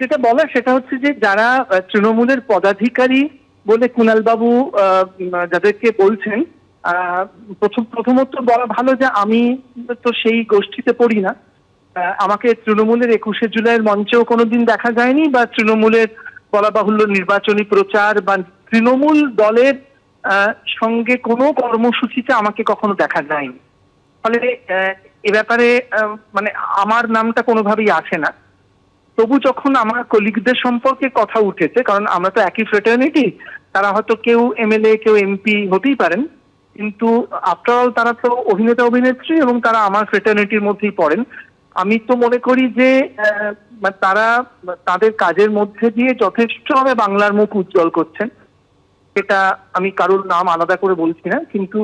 যেটা বলার সেটা হচ্ছে যে যারা তৃণমূলের পদাধিকারী বলে কুণাল বাবু আহ, যাদেরকে বলছেন প্রথম প্রথমত বলা ভালো যে আমি তো সেই গোষ্ঠীতে পড়ি না। আমাকে তৃণমূলের একুশে জুলাইয়ের মঞ্চেও কোনোদিন দেখা যায়নি বা তৃণমূলের বলা বাহুল্য নির্বাচনী প্রচার বা তৃণমূল দলের সঙ্গে কোনো কর্মসূচিতে আমাকে কখনো দেখা যায়নি। ফলে এ ব্যাপারে মানে আমার নামটা কোনোভাবেই আসে না। তবু যখন আমার কলিগদের সম্পর্কে কথা উঠেছে, কারণ আমরা তো একই ফ্রেটার্নিটি তারা হয়তো কেউ এমএলএ কেউ এমপি হতেই পারেন, কিন্তু আফটার অল তারা তো অভিনেতা, অভিনেত্রী এবং তারা আমার ফ্রেটার্নিটির মধ্যেই পড়েন। আমি তো মনে করি যে তারা তাদের কাজের মধ্যে দিয়ে যথেষ্টভাবে বাংলার মুখ উজ্জ্বল করছেন। এটা আমি কারোর নাম আলাদা করে বলছি না, কিন্তু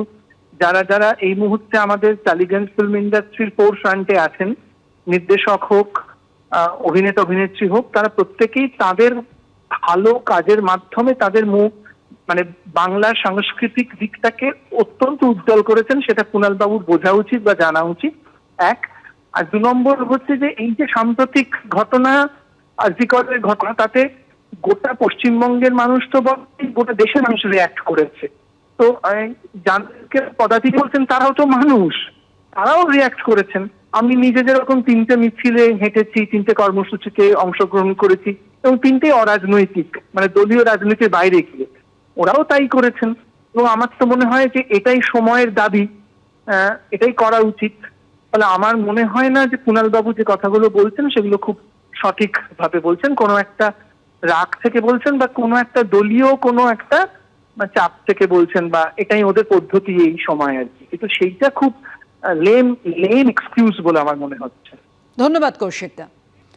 যারা যারা এই মুহূর্তে আমাদের টালিগঞ্জ ফিল্ম ইন্ডাস্ট্রির ফোর ফ্রন্টে আছেন, নির্দেশক হোক অভিনেতা, অভিনেত্রী হোক, তারা প্রত্যেকেই তাদের ভালো কাজের মাধ্যমে তাদের মুখ মানে বাংলার সাংস্কৃতিক দিকটাকে অত্যন্ত উজ্জ্বল করেছেন, সেটা কুণাল বাবুর বোঝা উচিত বা জানা উচিত। এক, আর দু নম্বর হচ্ছে যে এই যে সাম্প্রতিক ঘটনা, আজিকরের ঘটনা, তাতে গোটা পশ্চিমবঙ্গের মানুষ তো গোটা দেশের মানুষ রিয়াক্ট করেছে। তো যাদেরকে পদাধিকারী বলছেন, তারাও তো মানুষ। তারাও রিয়াক্ট করেছেন। আমি নিজে যেরকম তিনটে মিছিলে হেঁটেছি, তিনটে কর্মসূচিতে অংশগ্রহণ করেছি এবং তিনটে অরাজনৈতিক মানে দলীয় রাজনীতির বাইরে গিয়ে। ওরাও তাই করেছেন। এবং আমার তো মনে হয় যে এটাই সময়ের দাবি এটাই করা উচিত। ফলে আমার মনে হয় না যে কুণাল বাবু যে কথাগুলো বলছেন সেগুলো খুব সঠিক ভাবে বলছেন। কোনো একটা রাগ থেকে বলছেন বা কোনো একটা দলীয় কোনো একটা চাপ থেকে বলছেন বা এটাই ওদের পদ্ধতি এই সময় আর কি। কিন্তু সেইটা খুব লেম লেম এক্সকিউজ বলে আমার মনে হচ্ছে। ধন্যবাদ কৌশিকদা।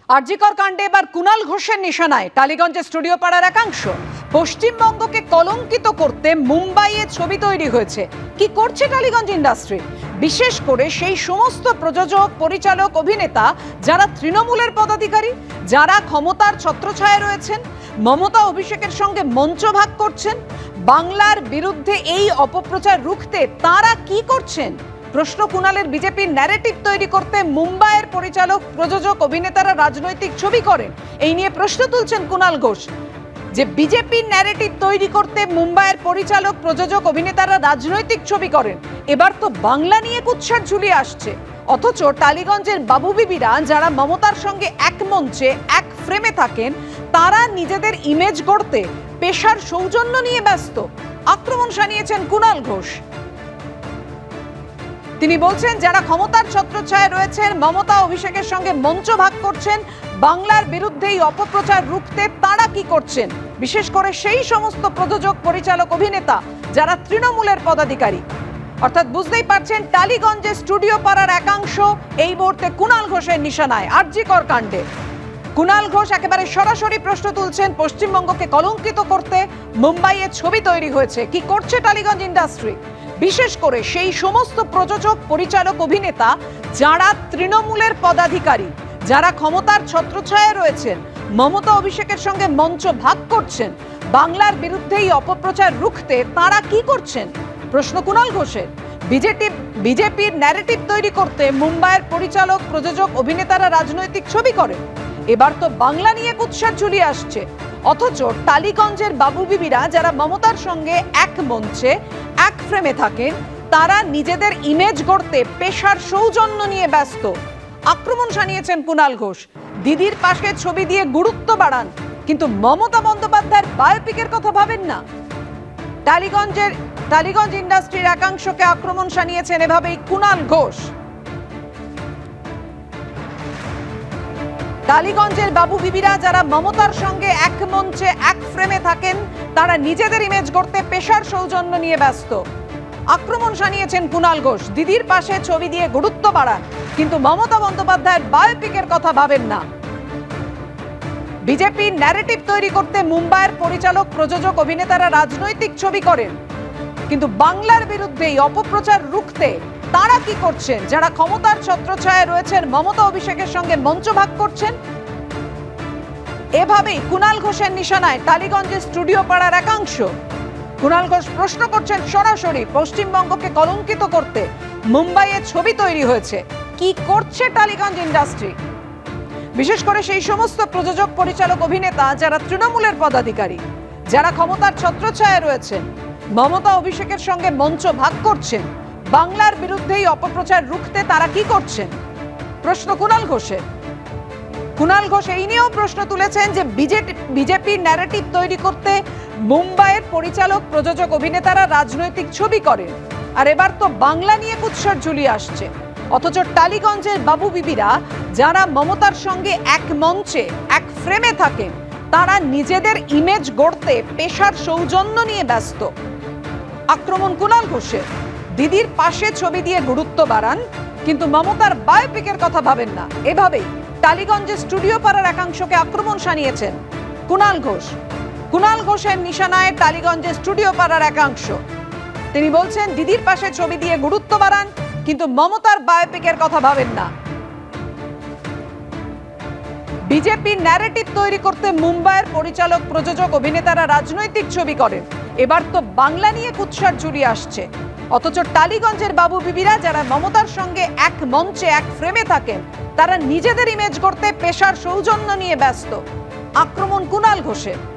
আরজিকর কাণ্ডে এবার কুণাল ঘোষের নিশানায় টালিগঞ্জের স্টুডিও পাড়ার একাংশ। পশ্চিমবঙ্গকে কলঙ্কিত করতে মুম্বাইয়ে ছবি তৈরি হয়েছে। কি করছে টালিগঞ্জ ইন্ডাস্ট্রি? বিশেষ করে সেই সমস্ত প্রযোজক, পরিচালক, অভিনেতা যারা তৃণমূলের পদাধিকারী, যারা ক্ষমতার ছত্রছায়ায় রয়েছেন, মমতা অভিষেকের সঙ্গে মঞ্চ ভাগ করছেন, বাংলার বিরুদ্ধে এই অপপ্রচার রুখতে তারা কি করছেন? প্রশ্ন কুণালের বিজেপির ন্যারেটিভ তৈরি করতে মুম্বাইয়ের পরিচালক, প্রযোজক, অভিনেতারা রাজনৈতিক ছবি করেন। এই নিয়ে প্রশ্ন তুলছেন কুণাল ঘোষ। যে বিজেপির ন্যারেটিভ তৈরি করতে মুম্বাইয়ের পরিচালক, প্রযোজক, অভিনেতারা রাজনৈতিক ছবি করেন। এবার তো বাংলা নিয়ে কুৎসার ঝুলিয়ে আসছে। অথচ টালিগঞ্জের বাবু বিবিরা যারা মমতার সঙ্গে এক মঞ্চে, এক ফ্রেমে থাকেন, তারা নিজেদের ইমেজ গড়তে, পেশার সৌজন্য নিয়ে ব্যস্ত। আক্রমণ শানিয়েছেন কুণাল ঘোষ। তিনি বলছেন, যারা ক্ষমতার ছত্রছায়ায় রয়েছেন, মমতা অভিষেকের সঙ্গে মঞ্চ ভাগ করছেন, বাংলার বিরুদ্ধে এই অপপ্রচার রুখতে তারা কি করছেন? বিশেষ করে সেই সমস্ত প্রযোজক, পরিচালক, অভিনেতা, যারা তৃণমূলের পদাধিকারী। অর্থাৎ বুঝতেই পারছেন, টালিগঞ্জে স্টুডিও পাড়ার একাংশ এই মুহূর্তে কুণাল ঘোষের নিশানায় আরজিকর কাণ্ডে। কুণাল ঘোষ একেবারে সরাসরি প্রশ্ন তুলছেন, পশ্চিমবঙ্গকে কলঙ্কিত করতে মুম্বাইয়ে ছবি তৈরি হয়েছে। কি করছে টালিগঞ্জ ইন্ডাস্ট্রি? বিশেষ করে সেই সমস্ত প্রযোজক, পরিচালক, অভিনেতা যারা তৃণমূলের পদাধিকারী, যারা ক্ষমতার ছত্রছায়ায় রয়েছেন, মমতা অভিষেকের সঙ্গে মঞ্চ ভাগ করছেন, বাংলার বিরুদ্ধে এই অপপ্রচার রুখতে তারা কি করছেন? প্রশ্ন কুণাল ঘোষের। বিজেপি, বিজেপির ন্যারেটিভ তৈরি করতে মুম্বাইয়ের পরিচালক, প্রযোজক, অভিনেতারা রাজনৈতিক ছবি করেন। এবার তো বাংলা নিয়ে কুৎসার ঝুলিয়ে আসছে। অথচ টালিগঞ্জের বাবু বিবিরা যারা মমতার সঙ্গে এক মঞ্চে, এক ফ্রেমে থাকেন, তারা নিজেদের ইমেজ গড়তে পেশার সৌজন্য নিয়ে ব্যস্ত। আক্রমণ শানিয়েছেন কুণাল ঘোষ। দিদির পাশে ছবি দিয়ে গুরুত্ব বাড়ান, কিন্তু মমতা বন্দ্যোপাধ্যায়ের বায়োপিকের কথা ভাবেন না। টালিগঞ্জের টালিগঞ্জ ইন্ডাস্ট্রির একাংশকে আক্রমণ শানিয়েছেন এভাবেই কুণাল ঘোষ। টালিগঞ্জের বাবু বিবিরা যারা মমতার সঙ্গে এক মঞ্চে, এক ফ্রেমে থাকেন, তারা নিজেদের ইমেজ করতে পেশার সৌজন্য নিয়ে ব্যস্ত। আক্রমণ শানিয়েছেন কুণাল ঘোষ। দিদির পাশে ছবি দিয়ে গুরুত্ব বাড়ান। কিন্তু মমতা বন্দ্যোপাধ্যায়ের বায়োপিকের কথা ভাবেন না। বিজেপির ন্যারেটিভ তৈরি করতে মুম্বাইয়ের পরিচালক, প্রযোজক, অভিনেতারা রাজনৈতিক ছবি করেন। কিন্তু বাংলার বিরুদ্ধে অপপ্রচার রুখতে তারা কি করছেন? যারা ক্ষমতার ছত্রছায়ায় রয়েছেন, মমতা অভিষেকের সঙ্গে মঞ্চ ভাগ করছেন? এভাবেই কুণাল ঘোষের নিশানায় টালিগঞ্জের স্টুডিও পাড়ার একাংশ। কুণাল ঘোষ প্রশ্ন করছেন সরাসরি পশ্চিমবঙ্গকে কলঙ্কিত করতে। মুম্বাইয়ে ছবি তৈরি হয়েছে। কি করছে টালিগঞ্জ ইন্ডাস্ট্রি? বিশেষ করে সেই সমস্ত প্রযোজক, পরিচালক, অভিনেতা যারা তৃণমূলের পদাধিকারী, যারা ক্ষমতার ছত্রছায়ায় রয়েছেন, মমতা অভিষেকের সঙ্গে মঞ্চ ভাগ করছেন। বাংলার বিরুদ্ধে অপপ্রচার রুখতে তারা কি করছেন? প্রশ্ন কুণাল ঘোষের। কুণাল ঘোষ এই নিয়েও প্রশ্ন তুলেছেন যে বিজেপির ন্যারেটিভ তৈরি করতে মুম্বাইয়ের পরিচালক, প্রযোজক, অভিনেতারা রাজনৈতিক ছবি করেন। আর এবার তো বাংলা নিয়ে কুৎসর ঝুলিয়ে আসছে। অথচ টালিগঞ্জের বাবু বিবিরা যারা মমতার সঙ্গে এক মঞ্চে, এক ফ্রেমে থাকেন, তারা নিজেদের ইমেজ গড়তে, পেশার সৌজন্য নিয়ে ব্যস্ত। আক্রমণ কুণাল ঘোষের। দিদির পাশে ছবি দিয়ে গুরুত্ব বাড়ান, কিন্তু মমতার বায়োপিকের কথা ভাবেন না। এভাবেই টালিগঞ্জে স্টুডিও পাড়ার একাংশকে আক্রমণ সানিয়েছেন কুণাল ঘোষ। কুণাল ঘোষের নিশানায় টালিগঞ্জে স্টুডিও পাড়ার একাংশ। তিনি বলছেন, দিদির পাশে ছবি দিয়ে গুরুত্ব বাড়ান, কিন্তু মমতার বায়োপিকের কথা ভাবেন না। বিজেপির ন্যারেটিভ তৈরি করতে মুম্বাইয়ের পরিচালক, প্রযোজক, অভিনেতারা রাজনৈতিক ছবি করেন। এবার তো বাংলা নিয়ে কুৎসার ঝুলি আসছে। অথচ টালিগঞ্জের বাবু বিবিরা যারা মমতার সঙ্গে এক মঞ্চে, এক ফ্রেমে থাকেন, তারা নিজেদের ইমেজ করতে পেশার সৌজন্য নিয়ে ব্যস্ত। আক্রমণ কুনাল ঘোষের।